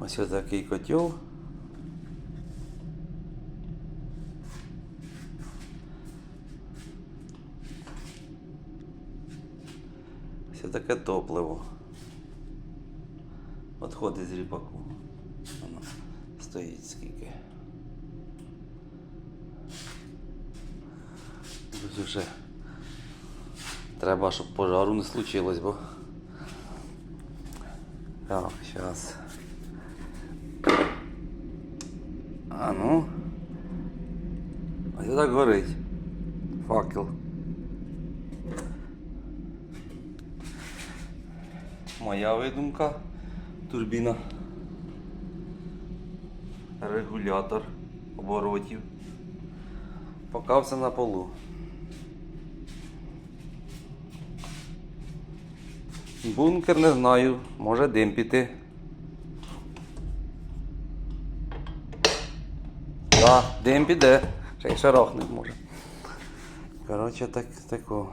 Ось ось такий котел. Ось таке топливо. Отходить з ріпаку. Воно стоїть скільки. Тут вже треба, щоб пожару не случилось, бо. Так, зараз. А ну. Ось так горить. Факел. Моя видумка. Турбіна. Регулятор оборотів. Поки все на полу. Бункер не знаю, може дим піти. Так, дим піде. Ще й шарахнуть може. Коротше, так, тако.